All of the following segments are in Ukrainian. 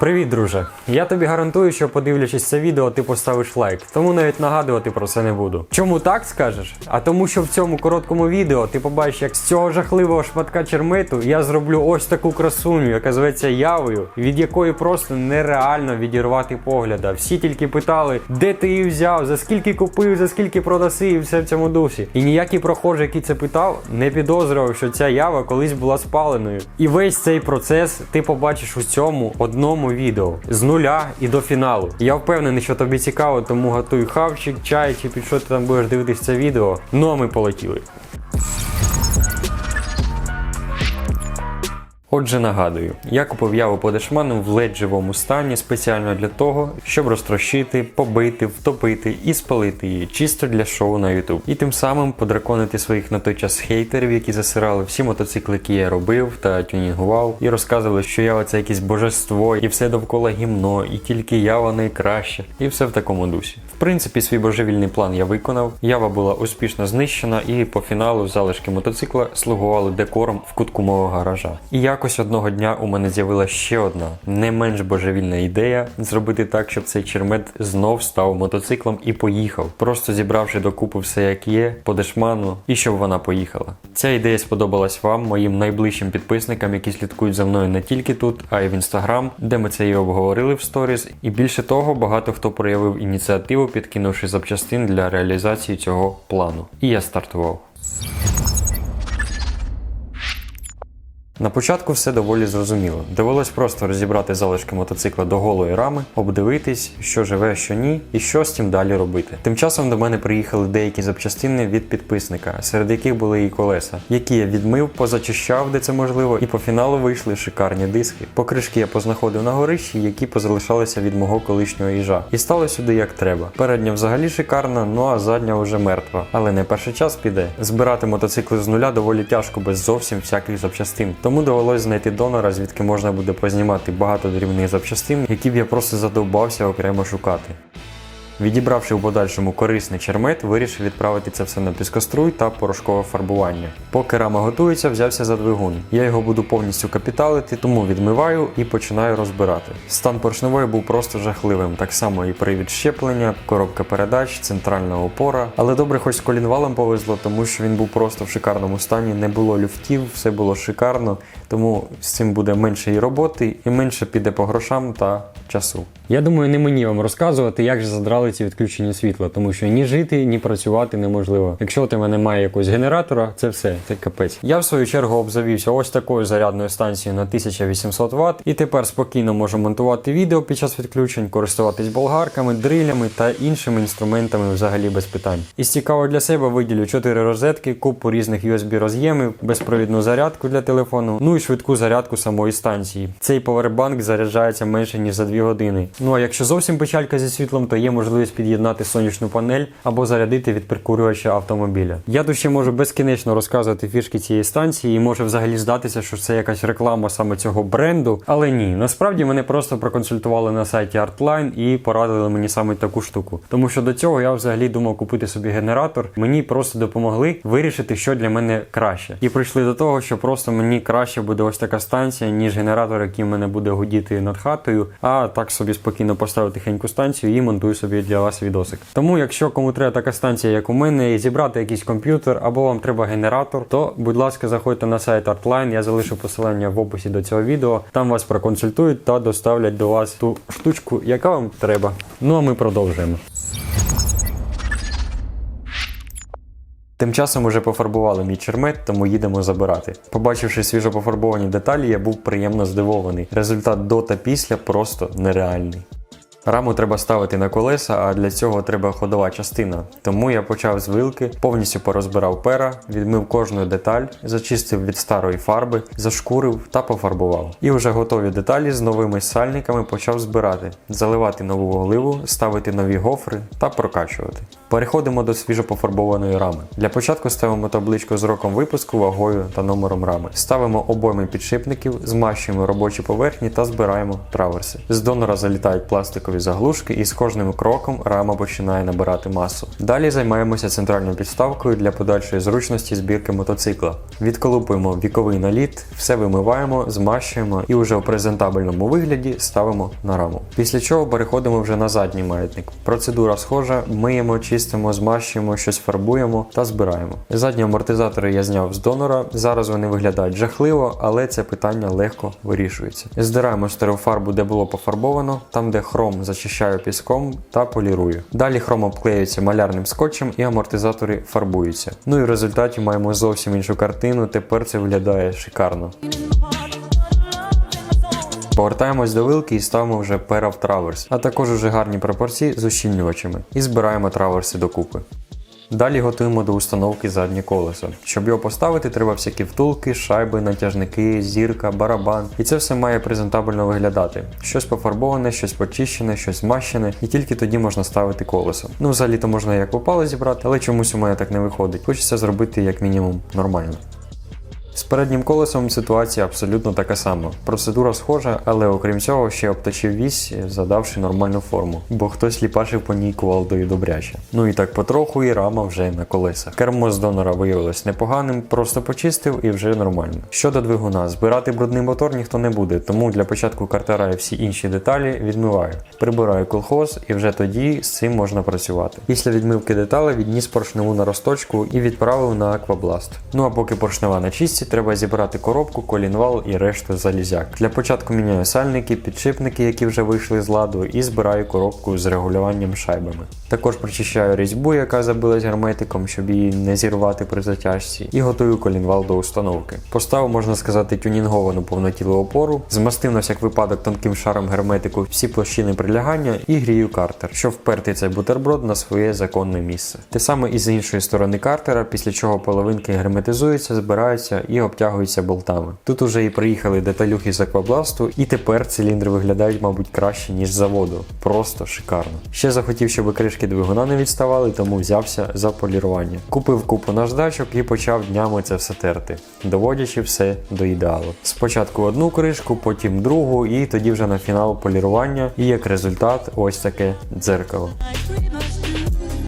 Привіт, друже! Я тобі гарантую, що подивлячись це відео, ти поставиш лайк, тому навіть нагадувати про це не буду. Чому так скажеш? А тому, що в цьому короткому відео ти побачиш, як з цього жахливого шматка чермету я зроблю ось таку красуню, яка зветься явою, від якої просто нереально відірвати погляда. Всі тільки питали, де ти її взяв, за скільки купив, за скільки продаси, і все в цьому дусі. І ніякий прохожий, який це питав, не підозрював, що ця ява колись була спаленою. І весь цей процес ти побачиш у цьому одному відео з нуля і до фіналу. Я впевнений, що тобі цікаво, тому готуй хавчик, чай чи під що ти там будеш дивитися це відео. Ну а ми полетіли. Отже, нагадую, я купив яву по в ледь живому стані спеціально для того, щоб розтрощити, побити, втопити і спалити її чисто для шоу на YouTube. І тим самим подраконити своїх на той час хейтерів, які засирали всі мотоцикли, які я робив та тюнінгував, і розказували, що ява це якесь божество, і все довкола гімно, і тільки ява найкраще, і все в такому дусі. В принципі, свій божевільний план я виконав. Ява була успішно знищена, і по фіналу залишки мотоцикла слугували декором в кутку мого гаража. І якось одного дня у мене з'явилася ще одна не менш божевільна ідея зробити так, щоб цей чермет знов став мотоциклом і поїхав, просто зібравши докупи все як є, по дешману, і щоб вона поїхала. Ця ідея сподобалась вам, моїм найближчим підписникам, які слідкують за мною не тільки тут, а й в інстаграм, де ми це і обговорили в сторіс. І більше того, багато хто проявив ініціативу, підкинувши запчастин для реалізації цього плану. І я стартував. На початку все доволі зрозуміло. Довелось просто розібрати залишки мотоцикла до голої рами, обдивитись, що живе, що ні, і що з цим далі робити. Тим часом до мене приїхали деякі запчастини від підписника, серед яких були і колеса, які я відмив, позачищав, де це можливо, і по фіналу вийшли шикарні диски. Покришки я познаходив на горищі, які позалишалися від мого колишнього їжа. І стало сюди як треба. Передня взагалі шикарна, ну а задня вже мертва. Але не перший час піде. Збирати мотоцикли з нуля доволі тяжко без зовсім всяких запчастин. Тому довелось знайти донора, звідки можна буде познімати багато дрібних запчастин, які б я просто задовбався окремо шукати. Відібравши в подальшому корисний чермет, вирішив відправити це все на піскоструй та порошкове фарбування. Поки рама готується, взявся за двигун. Я його буду повністю капіталити, тому відмиваю і починаю розбирати. Стан поршневої був просто жахливим, так само і привід щеплення, коробка передач, центральна опора. Але добре, хоч з колінвалом повезло, тому що він був просто в шикарному стані, не було люфтів, все було шикарно, тому з цим буде менше і роботи, і менше піде по грошам та часу. Я думаю, не мені вам розказувати, як же задрали ці відключення світла, тому що ні жити, ні працювати неможливо. Якщо у тебе немає якогось генератора, це все, це капець. Я в свою чергу обзавівся ось такою зарядною станцією на 1800 Вт, і тепер спокійно можу монтувати відео під час відключень, користуватись болгарками, дрилями та іншими інструментами взагалі без питань. Із цікаво для себе виділю 4 розетки, купу різних USB роз'ємів, безпровідну зарядку для телефону, ну і швидку зарядку самої станції. Цей повербанк заряджається менше ніж за 2 години. Ну а якщо зовсім печалька зі світлом, то є можливість під'єднати сонячну панель або зарядити від прикурювача автомобіля. Я тут ще можу безкінечно розказувати фішки цієї станції, і може взагалі здатися, що це якась реклама саме цього бренду. Але ні, насправді мене просто проконсультували на сайті Artline і порадили мені саме таку штуку. Тому що до цього я взагалі думав купити собі генератор. Мені просто допомогли вирішити, що для мене краще. І прийшли до того, що просто мені краще буде ось така станція, ніж генератор, який в мене буде гудіти над хатою. А так собі спокійно поставив тихеньку станцію і монтую собі для вас відосик. Тому, якщо кому треба така станція, як у мене, і зібрати якийсь комп'ютер або вам треба генератор, то будь ласка, заходьте на сайт Artline, я залишу посилання в описі до цього відео. Там вас проконсультують та доставлять до вас ту штучку, яка вам треба. Ну а ми продовжуємо. Тим часом уже пофарбували мій чермет, тому їдемо забирати. Побачивши свіжо пофарбовані деталі, я був приємно здивований. Результат до та після просто нереальний. Раму треба ставити на колеса, а для цього треба ходова частина. Тому я почав з вилки, повністю порозбирав пера, відмив кожну деталь, зачистив від старої фарби, зашкурив та пофарбував. І вже готові деталі з новими сальниками почав збирати, заливати нову оливу, ставити нові гофри та прокачувати. Переходимо до свіжопофарбованої рами. Для початку ставимо табличку з роком випуску, вагою та номером рами. Ставимо обойми підшипників, змащуємо робочі поверхні та збираємо траверси. З донора залітають пластикові заглушки, і з кожним кроком рама починає набирати масу. Далі займаємося центральною підставкою для подальшої зручності збірки мотоцикла. Відколупуємо віковий наліт, все вимиваємо, змащуємо і вже у презентабельному вигляді ставимо на раму. Після чого переходимо вже на задній маятник. Процедура схожа: миємо, чистимо, змащуємо, щось фарбуємо та збираємо. Задні амортизатори я зняв з донора. Зараз вони виглядають жахливо, але це питання легко вирішується. Здираємо стереофарбу, де було пофарбовано, там де хром зачищаю піском та полірую. Далі хром обклеюється малярним скотчем і амортизатори фарбуються. Ну і в результаті маємо зовсім іншу картину. Тепер це виглядає шикарно. Повертаємось до вилки і ставимо вже перав траверс, а також уже гарні пропорції з ущільнювачами і збираємо траверси докупи. Далі готуємо до установки заднє колесо. Щоб його поставити, треба всякі втулки, шайби, натяжники, зірка, барабан. І це все має презентабельно виглядати. Щось пофарбоване, щось почищене, щось змащене, і тільки тоді можна ставити колесо. Ну, взагалі то можна як попало зібрати, але чомусь у мене так не виходить. Хочеться зробити як мінімум нормально. З переднім колесом ситуація абсолютно така сама. Процедура схожа, але окрім цього ще обточив вісь, задавши нормальну форму, бо хтось ліпашив по ній кувалдою добряче. Ну і так потроху, і рама вже на колесах. Кермо з донора виявилось непоганим, просто почистив і вже нормально. Щодо двигуна, збирати брудний мотор ніхто не буде, тому для початку картера і всі інші деталі відмиваю. Прибираю колхоз і вже тоді з цим можна працювати. Після відмивки деталей відніс поршневу на розточку і відправив на аквабласт. Ну а поки поршнева на чисті, треба зібрати коробку, колінвал і решту залізяк. Для початку міняю сальники, підшипники, які вже вийшли з ладу, і збираю коробку з регулюванням шайбами. Також прочищаю різьбу, яка забилась герметиком, щоб її не зірвати при затяжці, і готую колінвал до установки. Поставив, можна сказати, тюнінговану повнотілу опору, змастив на всяк випадок тонким шаром герметику всі площини прилягання і грію картер, щоб вперти цей бутерброд на своє законне місце. Те саме і з іншої сторони картера, після чого половинки герметизуються, збираються і обтягуються болтами. Тут уже і приїхали деталюхи з аквабласту, і тепер циліндри виглядають, мабуть, краще, ніж заводу. Просто шикарно. Ще захотів, щоб кришки двигуна не відставали, тому взявся за полірування. Купив купу наждачок і почав днями це все терти, доводячи все до ідеалу. Спочатку одну кришку, потім другу, і тоді вже на фінал полірування. І як результат, ось таке дзеркало.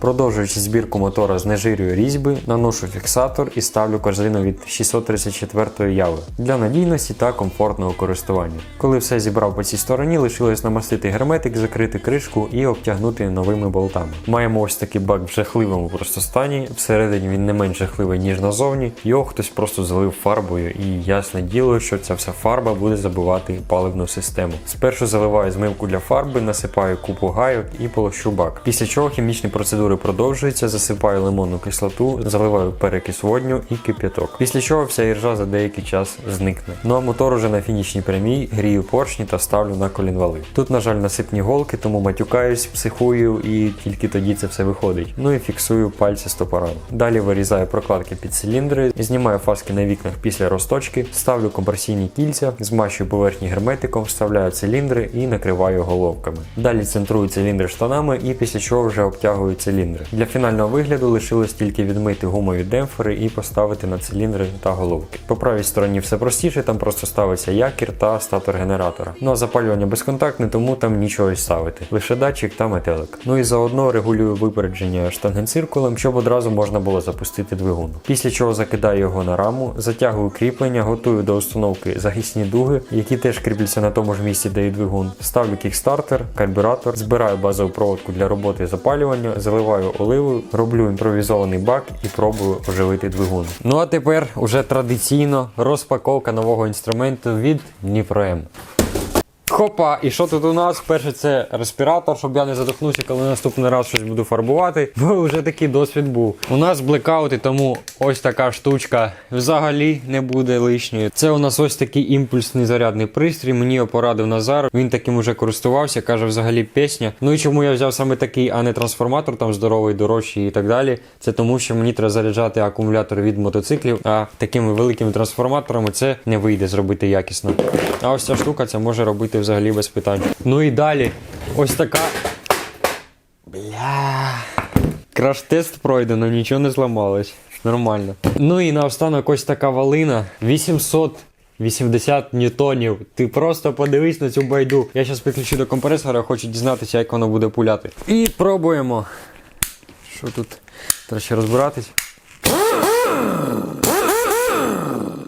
Продовжуючи збірку мотора, знежирюю різьби, наношу фіксатор і ставлю корзину від 634 яви для надійності та комфортного користування. Коли все зібрав по цій стороні, лишилось намастити герметик, закрити кришку і обтягнути новими болтами. Маємо ось такий бак в жахливому просто стані. Всередині він не менш жахливий, ніж назовні. Його хтось просто залив фарбою, і ясне діло, що ця вся фарба буде забивати паливну систему. Спершу заливаю змивку для фарби, насипаю купу гайок і полощу бак. Після чого хімічні процедури продовжуються, засипаю лимонну кислоту, заливаю перекис водню і кип'яток. Після чого вся іржа за деякий час зникне. Ну а мотор уже на фінішній прямій, грію поршні та ставлю на колінвали. Тут, на жаль, насипні голки, тому матюкаюсь, психую і тільки тоді це все виходить. Ну і фіксую пальці стопорами. Далі вирізаю прокладки під циліндри, знімаю фаски на вікнах після розточки, ставлю компресійні кільця, змащую поверхні герметиком, вставляю циліндри і накриваю головками. Далі центрую циліндри штанами і після чого вже обтягую циліндри. Для фінального вигляду лишилось тільки відмити гумові демпфери і поставити на циліндри та головки. По правій стороні все простіше, там просто ставиться якір та статор генератора. Ну а запалювання безконтактне, тому там нічого й ставити, лише датчик та метелик. Ну і заодно регулюю випередження штангенциркулем, щоб одразу можна було запустити двигун. Після чого закидаю його на раму, затягую кріплення, готую до установки захисні дуги, які теж кріпляться на тому ж місці, де і двигун. Ставлю кікстартер, карбюратор, збираю базову проводку для роботи запалювання, заливаю оливою, роблю імпровізований бак і пробую оживити двигун. Ну а тепер уже традиційно розпаковка нового інструменту від Дніпром. Хопа, і що тут у нас? Перше це респіратор, щоб я не задохнувся, коли наступний раз щось буду фарбувати. Бо вже такий досвід був. У нас блекаути, тому ось така штучка взагалі не буде лишньою. Це у нас ось такий імпульсний зарядний пристрій. Мені його порадив Назар. Він таким уже користувався, каже, взагалі пісня. Ну і чому я взяв саме такий, а не трансформатор, там здоровий, дорожчий і так далі. Це тому, що мені треба заряджати акумулятор від мотоциклів, а такими великими трансформаторами це не вийде зробити якісно. А ось ця штука це може робити взагалі без питань. Ну і далі, ось така. Бля. Краш-тест пройдено, нічого не зламалось. Нормально. Ну і наостанок ось така валина. 880 ньютонів. Ти просто подивись на цю байду. Я зараз підключу до компресора, хочу дізнатися, як воно буде пуляти. І пробуємо. Що тут? Треба ще розбиратись.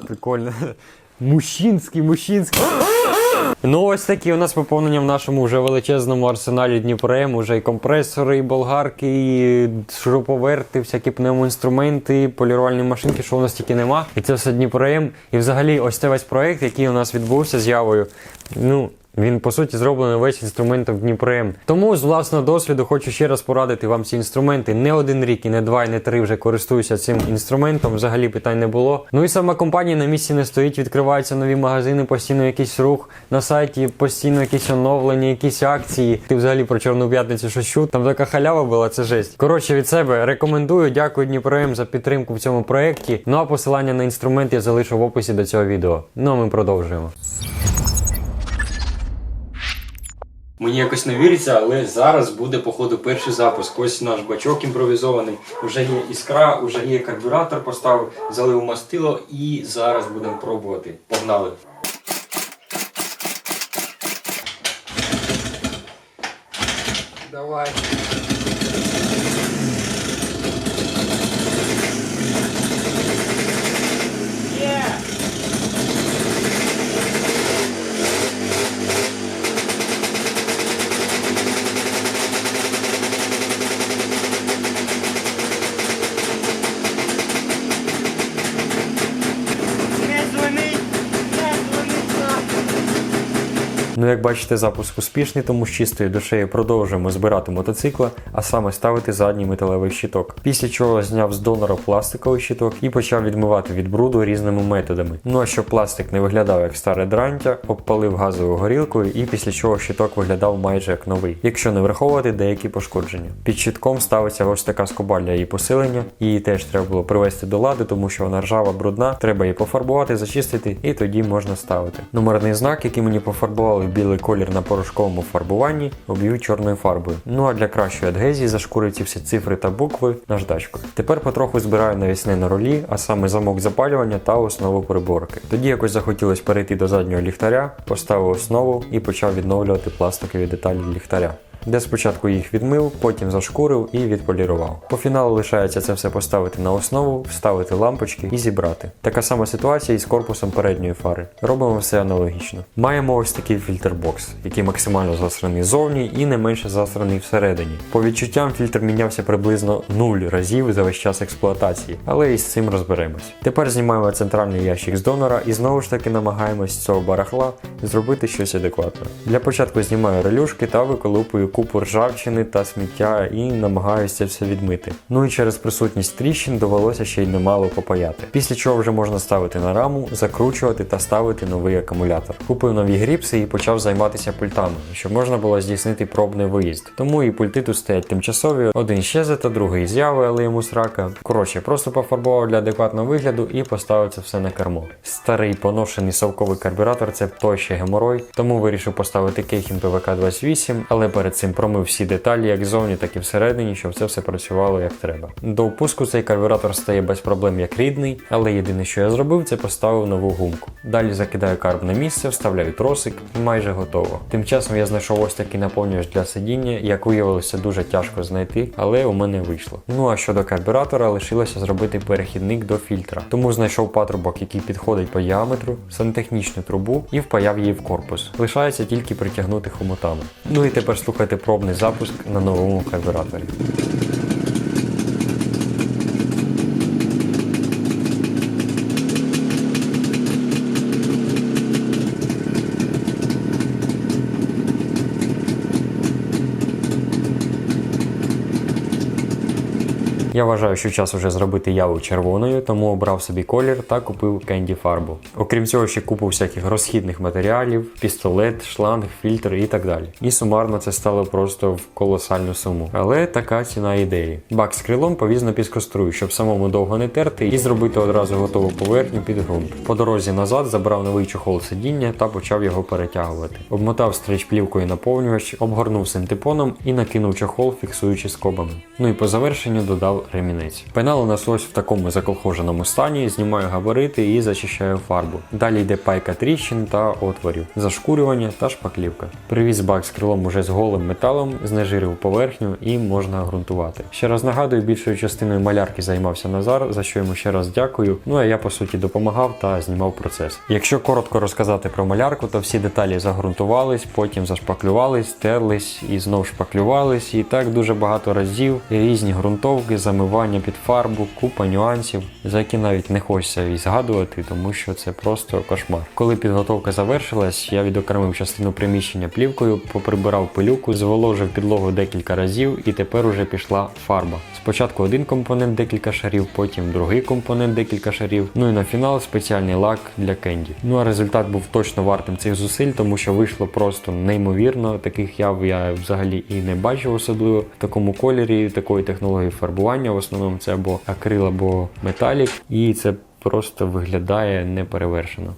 Прикольно. Мужчинський, мужчинський. Ну, ось такі у нас поповнення в нашому вже величезному арсеналі Дніпром. Уже і компресори, і болгарки, і шуруповерти, всякі пневмоінструменти, полірувальні машинки, що у нас тільки нема. І це все Дніпрем. І взагалі, ось цей весь проект, який у нас відбувся з Явою. Ну. Він по суті зроблений весь інструментом Дніпром. Тому з власного досвіду хочу ще раз порадити вам ці інструменти. Не один рік, і не два, і не три вже користуюся цим інструментом. Взагалі питань не було. Ну і сама компанія на місці не стоїть, відкриваються нові магазини, постійно якийсь рух на сайті, постійно якісь оновлення, якісь акції. Ти взагалі про чорну п'ятницю щось чув? Там така халява була, це жесть. Коротше, від себе рекомендую. Дякую Дніпром за підтримку в цьому проєкті. Ну а посилання на інструмент я залишу в описі до цього відео. Ну а ми продовжуємо. Мені якось не віриться, але зараз буде, походу, перший запуск. Ось наш бачок імпровізований. Вже є іскра, вже є карбюратор поставив, залив мастило і зараз будемо пробувати. Погнали! Давай. Як бачите, запуск успішний, тому з чистою душею продовжуємо збирати мотоцикла, а саме ставити задній металевий щиток. Після чого зняв з донора пластиковий щиток і почав відмивати від бруду різними методами. Ну а щоб пластик не виглядав як старе дрантя, обпалив газовою горілкою і після чого щиток виглядав майже як новий, якщо не враховувати деякі пошкодження. Під щитком ставиться ось така скоба для її посилення, її теж треба було привести до лади, тому що вона ржава брудна, треба її пофарбувати, зачистити, і тоді можна ставити. Номерний знак, який мені пофарбували білий колір на порошковому фарбуванні, об'ю чорною фарбою. Ну а для кращої адгезії зашкурив ці всі цифри та букви наждачкою. Тепер потроху збираю навісне на ролі, а саме замок запалювання та основу приборки. Тоді якось захотілося перейти до заднього ліхтаря, поставив основу і почав відновлювати пластикові деталі ліхтаря де спочатку їх відмив, потім зашкурив і відполірував. По фіналу лишається це все поставити на основу, вставити лампочки і зібрати. Така сама ситуація і з корпусом передньої фари. Робимо все аналогічно. Маємо ось такий фільтрбокс, який максимально засраний зовні і не менше засраний всередині. По відчуттям фільтр мінявся приблизно 0 разів за весь час експлуатації, але і з цим розберемось. Тепер знімаємо центральний ящик з донора і знову ж таки намагаємось цього барахла зробити щось адекватне. Для початку знімаю релюшки та виколупую купу ржавчини та сміття і намагаюся все відмити. Ну і через присутність тріщин довелося ще й немало попаяти. Після чого вже можна ставити на раму, закручувати та ставити новий акумулятор. Купив нові гріпси і почав займатися пультами, щоб можна було здійснити пробний виїзд. Тому і пульти тут стоять тимчасові, один щезе та другий з'яви, але йому срака. Коротше, просто пофарбував для адекватного вигляду і поставив це все на кермо. Старий поношений совковий карбюратор це той ще геморой, тому вирішив поставити Кейхін ПВК 28, але перед цим промив всі деталі, як зовні, так і всередині, щоб це все працювало як треба. До впуску цей карбюратор стає без проблем як рідний, але єдине, що я зробив, це поставив нову гумку. Далі закидаю карб на місце, вставляю тросик і майже готово. Тим часом я знайшов ось такий наповнювач для сидіння, як виявилося дуже тяжко знайти, але у мене вийшло. Ну а щодо карбюратора, лишилося зробити перехідник до фільтра. Тому знайшов патрубок, який підходить по діаметру, сантехнічну трубу і впаяв її в корпус. Лишається тільки притягнути хомутами. Ну і тепер слухайте пробний запуск на новому карбюраторі. Я вважаю, що час уже зробити яву червоною, тому обрав собі колір та купив кенді фарбу. Окрім цього, ще купу всяких розхідних матеріалів, пістолет, шланг, фільтр і так далі. І сумарно це стало просто в колосальну суму. Але така ціна ідеї. Бак з крилом повіз на піскострую, щоб самому довго не терти і зробити одразу готову поверхню під ґрунт. По дорозі назад забрав новий чохол сидіння та почав його перетягувати. Обмотав стріч плівкою наповнювач, обгорнув синтепоном і накинув чохол, фіксуючи скобами. Ну і по завершенню додав ремінець. Пенал у нас ось в такому заколхоженому стані, знімаю габарити і зачищаю фарбу. Далі йде пайка тріщин та отворів, зашкурювання та шпаклівка. Привіз бак з крилом уже з голим металом, знежирив поверхню і можна ґрунтувати. Ще раз нагадую, більшою частиною малярки займався Назар, за що йому ще раз дякую. Ну а я по суті допомагав та знімав процес. Якщо коротко розказати про малярку, то всі деталі загрунтувались, потім зашпаклювались, терлись і знов шпаклювались. І так дуже багато разів різні ґрунтовки, замивання під фарбу, купа нюансів, за які навіть не хочеться і згадувати, тому що це просто кошмар. Коли підготовка завершилась, я відокремив частину приміщення плівкою, поприбирав пилюку, зволожив підлогу декілька разів, і тепер уже пішла фарба. Спочатку один компонент декілька шарів, потім другий компонент декілька шарів. Ну і на фінал спеціальний лак для кенді. Ну а результат був точно вартим цих зусиль, тому що вийшло просто неймовірно. Таких яв я взагалі і не бачив, особливо в такому кольорі, такої технології фарбування. В основному це або акрил, або металік, і це просто виглядає неперевершено.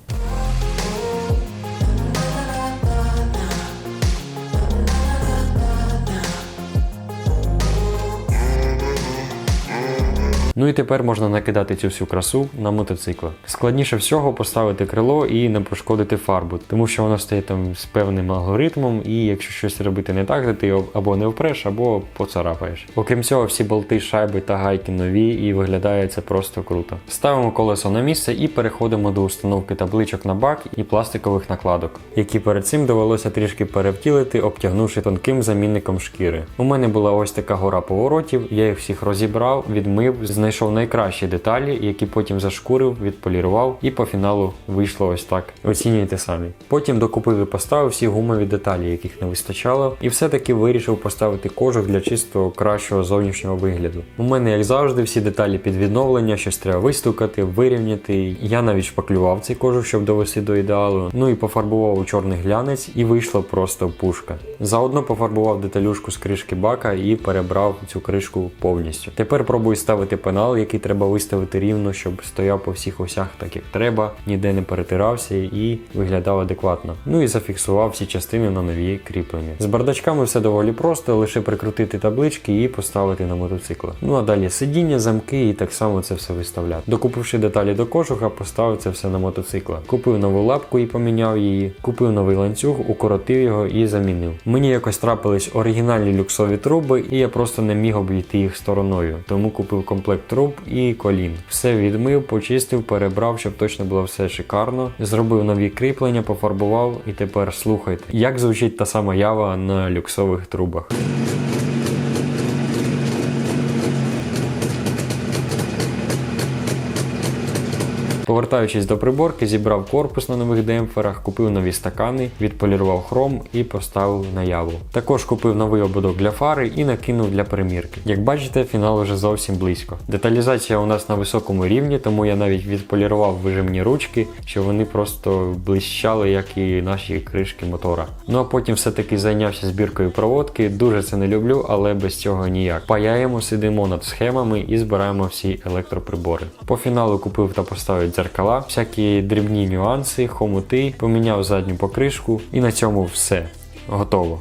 Ну і тепер можна накидати цю всю красу на мотоцикла. Складніше всього поставити крило і не пошкодити фарбу, тому що воно стає там з певним алгоритмом, і якщо щось робити не так, то ти або не впреш, або поцарапаєш. Окрім цього, всі болти, шайби та гайки нові, і виглядає це просто круто. Ставимо колесо на місце і переходимо до установки табличок на бак і пластикових накладок, які перед цим довелося трішки перевтілити, обтягнувши тонким замінником шкіри. У мене була ось така гора поворотів, я їх всіх розібрав, відмив, знайшов найкращі деталі, які потім зашкурив, відполірував, і по фіналу вийшло ось так. Оцінюйте самі. Потім докупив і поставив всі гумові деталі, яких не вистачало, і все-таки вирішив поставити кожух для чисто кращого зовнішнього вигляду. У мене, як завжди, всі деталі під відновлення, щось треба вистукати, вирівняти. Я навіть шпаклював цей кожух, щоб довести до ідеалу. Ну і пофарбував у чорний глянець, і вийшло просто пушка. Заодно пофарбував деталюшку з кришки бака і перебрав цю кришку повністю. Тепер пробую ставити пенал, який треба виставити рівно, щоб стояв по всіх осях так, як треба, ніде не перетирався і виглядав адекватно. Ну і зафіксував всі частини на нові кріплення. З бардачками все доволі просто, лише прикрутити таблички і поставити на мотоцикла. Ну а далі сидіння, замки і так само це все виставляти. Докупивши деталі до кожуха, поставив це все на мотоцикла. Купив нову лапку і поміняв її. Купив новий ланцюг, укоротив його і замінив. Мені якось трапились оригінальні люксові труби, і я просто не міг обійти їх стороною. Тому купив комплект труб і колін. Все відмив, почистив, перебрав, щоб точно було все шикарно. Зробив нові кріплення, пофарбував і тепер слухайте, як звучить та сама ява на люксових трубах. Повертаючись до приборки, зібрав корпус на нових демпферах, купив нові стакани, відполірував хром і поставив наяву. Також купив новий ободок для фари і накинув для примірки. Як бачите, фінал вже зовсім близько. Деталізація у нас на високому рівні, тому я навіть відполірував вижимні ручки, щоб вони просто блищали, як і наші кришки мотора. Ну а потім все-таки зайнявся збіркою проводки. Дуже це не люблю, але без цього ніяк. Паяємо, сидимо над схемами і збираємо всі електроприбори. По фіналу купив та поставив дзеркала, всякі дрібні нюанси, хомути, поміняв задню покришку і на цьому все. Готово.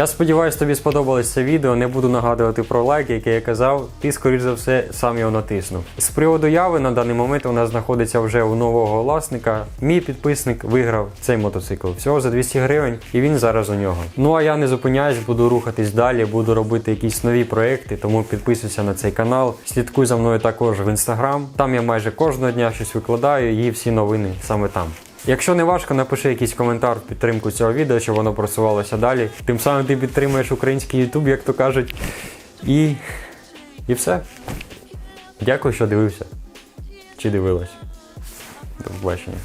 Я сподіваюся, тобі сподобалось це відео. Не буду нагадувати про лайк, який я казав. Ти, скоріш за все, сам його натиснув. З приводу яви на даний момент нас знаходиться вже у нового власника. Мій підписник виграв цей мотоцикл всього за 200 гривень, і він зараз у нього. Ну а я не зупиняюсь, буду рухатись далі, буду робити якісь нові проекти, тому підписуйся на цей канал. Слідкуй за мною також в інстаграм. Там я майже кожного дня щось викладаю, і всі новини саме там. Якщо не важко, напиши якийсь коментар в підтримку цього відео, щоб воно просувалося далі. Тим самим ти підтримуєш український YouTube, як то кажуть. І. І все. Дякую, що дивився. Чи дивилась. До побачення.